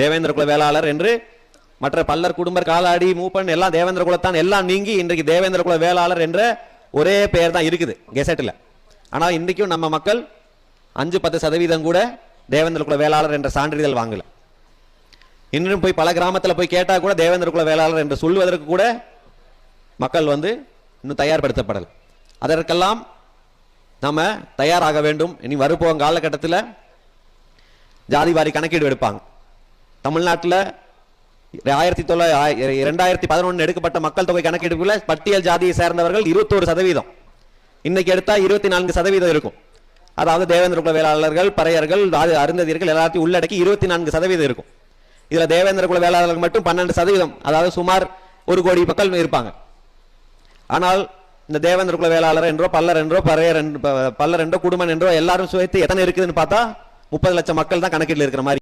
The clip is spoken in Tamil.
தேவேந்திர குல வேளாளர் என்று மற்ற பல்லர் குடும்பர் காலாடி மூப்பன் எல்லாம் தேவேந்திர குலத்தான் எல்லாம் நீங்கி இன்றைக்கு தேவேந்திர குல வேளாளர் என்ற ஒரே பெயர் தான் இருக்குது கெசட்டில். ஆனால் இன்றைக்கும் நம்ம மக்கள் அஞ்சு பத்து சதவீதம் கூட தேவேந்திர குல வேளாளர் என்ற சான்றிதழ் வாங்கலை. இன்னும் போய் பல கிராமத்தில் போய் கேட்டால் கூட தேவேந்திர குல வேளாளர் என்று சொல்வதற்கு கூட மக்கள் வந்து இன்னும் தயார்படுத்தப்படலை. அதற்கெல்லாம் நம்ம தயாராக வேண்டும். இனி வரப்போகும் காலகட்டத்தில் ஜாதி வாரி கணக்கீடு எடுப்பாங்க. தமிழ்நாட்டில் ஆயிரத்தி தொள்ளாயிரத்தி இரண்டாயிரத்தி பதினொன்று எடுக்கப்பட்ட மக்கள் தொகை கணக்கெடுப்பில் பட்டியல் ஜாதியை சேர்ந்தவர்கள் இருபத்தோரு சதவீதம். இன்னைக்கு எடுத்தால் இருபத்தி நான்கு சதவீதம் இருக்கும். அதாவது தேவேந்திர குல வேளாளர்கள் பறையர்கள் அது அருந்ததியர்கள் எல்லாத்தையும் உள்ளடக்கி இருபத்தி நான்கு சதவீதம் இருக்கும். இதில் தேவேந்திர குல வேளாளர்கள் மட்டும் பன்னெண்டு சதவீதம் அதாவது சுமார் ஒரு கோடி மக்கள் இருப்பாங்க. ஆனால் இந்த தேவேந்திர குல வேளாளர் என்றோ பல்லர் என்றோ பறையர் என்றோ பல்லர் என்றோ குடும்பம் என்றோ எல்லாரும் சுவைத்து எத்தனை இருக்குதுன்னு பார்த்தா முப்பது லட்சம் மக்கள் தான் கணக்கில் இருக்கிற மாதிரி